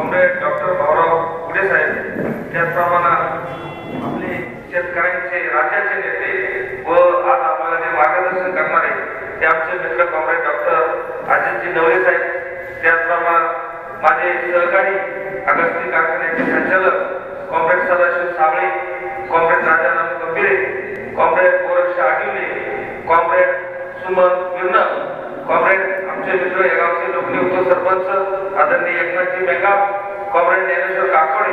Comrade doctor Bhaurao पुढे साहेब त्याचप्रमाणे आपले शेतकऱ्यांचे राज्याचे नेते व आज आपल्याला जे मार्गदर्शन करणारे ते आमचे मित्र कॉम्रेड डॉक्टर अजितजी नवरे साहेब त्याचप्रमाणे माझे सहकारी अगस्ती कारखान्याचे संचालक comrade Sadashiv Sable comrade Rajaram Gambhire comrade Goraksh Agivale comrade Suman Virn comrade आमचे मित्र या गावचे लोकले उपसरपंच आदरणीय एकनाथजी मेघा कॉम्रेड ज्ञानेश्वर काकोडे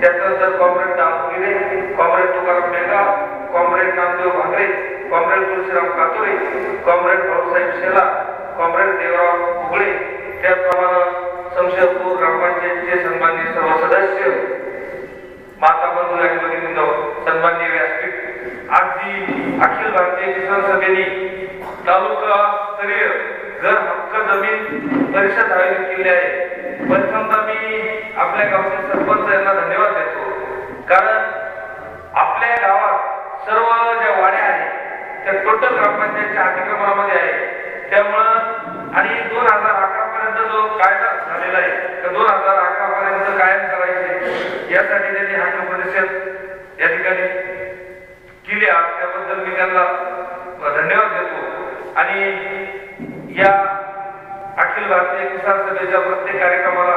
त्याच्यानंतर comrade Damgire comrade Tukaram Megha comrade Namdev Bhakare comrade Tulshiram Katore comrade Bhausaheb Shela comrade Devrao Ugale त्याचप्रमाणे संशयपूर ग्रामपंचायतचे सन्माननीय सर्व सदस्य माता बंधू आणि भगिनींनो सन्माननीय व्यासपीठ आज जी अखिल भारतीय किसान सभेने तालुका स्तरीय घर हक्क जमीन परिषद आयोजित केली आहे. प्रथमता मी आपल्या गावचे सरपंच यांना धन्यवाद देतो. कारण आपल्या गावात सर्व ज्या वाड्या आहेत त्या टोटल ग्रामपंचायतच्या अतिक्रमणामध्ये आहे त्यामुळं आणि दोन हजार अकरा पर्यंत जो कायदा झालेला आहे तर दोन हजार अकरा पर्यंत कायम करायचे. यासाठी त्यांनी हक्क परिषद या ठिकाणी केली त्याबद्दल मी त्यांना धन्यवाद देतो. आणि या अखिल भारतीय किसान सभेच्या प्रत्येक कार्यक्रमाला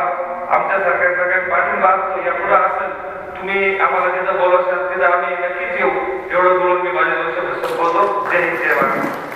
आमच्या सरकारचा काही पाठिंबा असतो या पुढे असेल तुम्ही आम्हाला तिथं बोलवशाल तिथं आम्ही नक्कीच येऊ. एवढं बोलून मी माझ्या दोन संपवतो. जय हिंद जय महाराष्ट्र.